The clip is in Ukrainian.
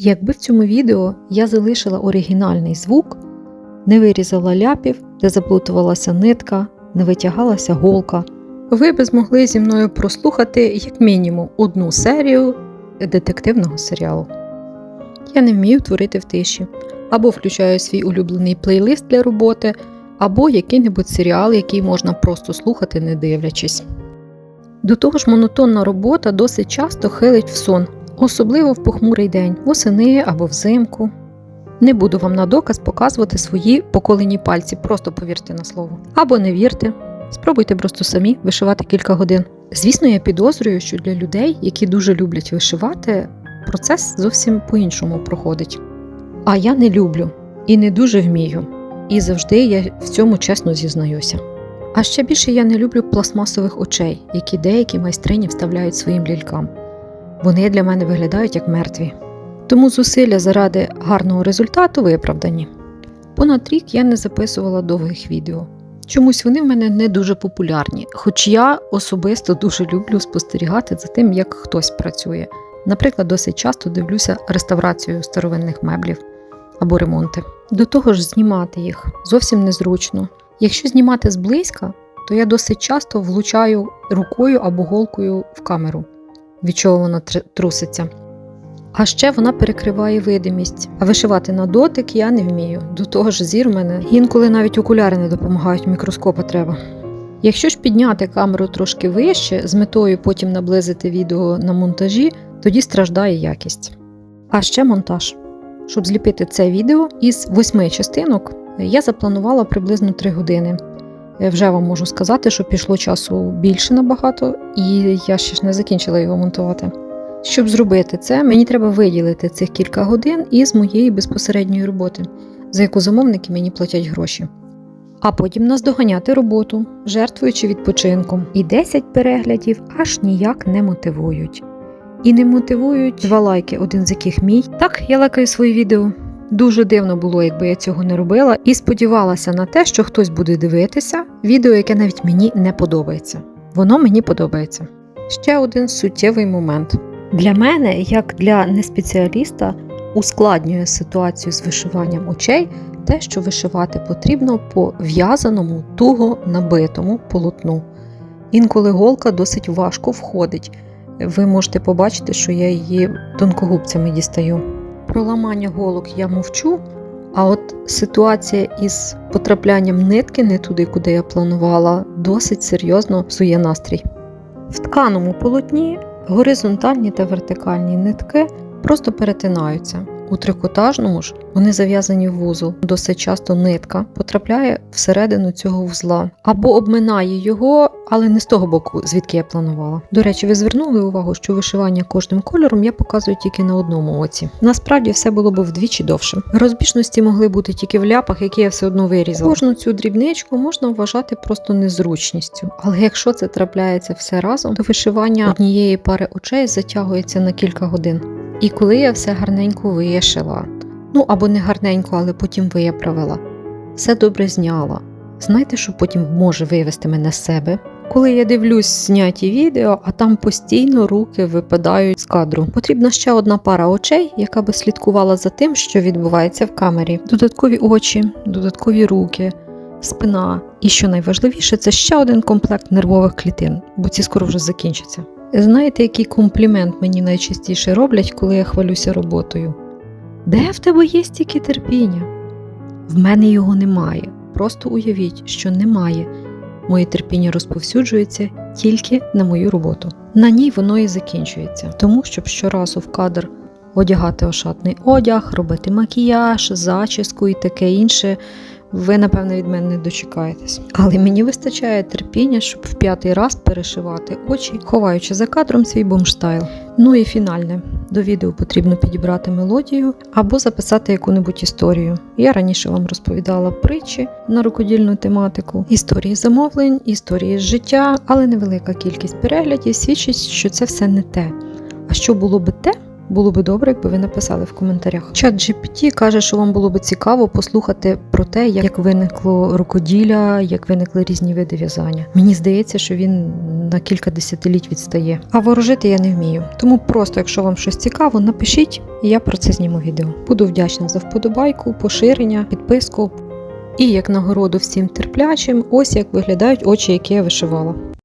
Якби в цьому відео я залишила оригінальний звук, не вирізала ляпів, де заплутувалася нитка, не витягалася голка, ви б змогли зі мною прослухати як мінімум одну серію детективного серіалу. Я не вмію творити в тиші, або включаю свій улюблений плейлист для роботи, або який-небудь серіал, який можна просто слухати, не дивлячись. До того ж, монотонна робота досить часто хилить в сон, особливо в похмурий день, восени або взимку. Не буду вам на доказ показувати свої поколені пальці, просто повірте на слово. Або не вірте, спробуйте просто самі вишивати кілька годин. Звісно, я підозрюю, що для людей, які дуже люблять вишивати, процес зовсім по-іншому проходить. А я не люблю і не дуже вмію. І завжди я в цьому чесно зізнаюся. А ще більше я не люблю пластмасових очей, які деякі майстрині вставляють своїм лялькам. Вони для мене виглядають як мертві. Тому зусилля заради гарного результату виправдані. Понад рік я не записувала довгих відео. Чомусь вони в мене не дуже популярні, хоч я особисто дуже люблю спостерігати за тим, як хтось працює. Наприклад, досить часто дивлюся реставрацію старовинних меблів або ремонти. До того ж, знімати їх зовсім незручно. Якщо знімати зблизька, то я досить часто влучаю рукою або голкою в камеру, від чого вона труситься. А ще вона перекриває видимість, а вишивати на дотик я не вмію. До того ж, зір мене інколи навіть окуляри не допомагають, мікроскопа треба. Якщо ж підняти камеру трошки вище, з метою потім наблизити відео на монтажі, тоді страждає якість. А ще монтаж. Щоб зліпити це відео із восьми частинок, я запланувала приблизно 3 години. Вже вам можу сказати, що пішло часу більше набагато, і я ще ж не закінчила його монтувати. Щоб зробити це, мені треба виділити цих кілька годин із моєї безпосередньої роботи, за яку замовники мені платять гроші. А потім наздоганяти роботу, жертвуючи відпочинком. І 10 переглядів аж ніяк не мотивують. І не мотивують два лайки, один з яких мій. Так, я лайкаю свої відео. Дуже дивно було, якби я цього не робила, і сподівалася на те, що хтось буде дивитися відео, яке навіть мені не подобається. Воно мені подобається. Ще один суттєвий момент. Для мене, як для неспеціаліста, ускладнює ситуацію з вишиванням очей те, що вишивати потрібно по в'язаному, туго набитому полотну. Інколи голка досить важко входить. Ви можете побачити, що я її тонкогубцями дістаю. Про ламання голок я мовчу, а от ситуація із потраплянням нитки не туди, куди я планувала, досить серйозно псує настрій. В тканому полотні горизонтальні та вертикальні нитки просто перетинаються. У трикотажному ж вони зав'язані в вузол. Досить часто нитка потрапляє всередину цього вузла або обминає його, але не з того боку, звідки я планувала. До речі, ви звернули увагу, що вишивання кожним кольором я показую тільки на одному оці. Насправді все було б вдвічі довше. Розбіжності могли бути тільки в ляпах, які я все одно вирізала. Кожну цю дрібничку можна вважати просто незручністю. Але якщо це трапляється все разом, то вишивання однієї пари очей затягується на кілька годин. І коли я все гарненько вишила, ну або не гарненько, але потім виправила, все добре зняла. Знаєте, що потім може вивести мене з себе? Коли я дивлюсь зняті відео, а там постійно руки випадають з кадру. Потрібна ще одна пара очей, яка би слідкувала за тим, що відбувається в камері. Додаткові очі, додаткові руки, спина. І що найважливіше, це ще один комплект нервових клітин, бо ці скоро вже закінчаться. Знаєте, який комплімент мені найчастіше роблять, коли я хвалюся роботою? Де в тебе є стільки терпіння? В мене його немає. Просто уявіть, що немає. Моє терпіння розповсюджується тільки на мою роботу. На ній воно і закінчується. Тому, щоб щоразу в кадр одягати ошатний одяг, робити макіяж, зачіску і таке інше, ви, напевно, від мене не дочекаєтесь. Але мені вистачає терпіння, щоб в п'ятий раз перешивати очі, ховаючи за кадром свій бомштайл. Ну і фінальне. До відео потрібно підібрати мелодію або записати яку-небудь історію. Я раніше вам розповідала притчі на рукодільну тематику, історії замовлень, історії з життя, але невелика кількість переглядів свідчить, що це все не те. А що було би те, Було би добре, якби ви написали в коментарях. Чат GPT каже, що вам було би цікаво послухати про те, як виникло рукоділля, як виникли різні види в'язання. Мені здається, що він на кілька десятиліть відстає. А ворожити я не вмію. Тому просто, якщо вам щось цікаво, напишіть, і я про це зніму відео. Буду вдячна за вподобайку, поширення, підписку. І як нагороду всім терплячим, ось як виглядають очі, які я вишивала.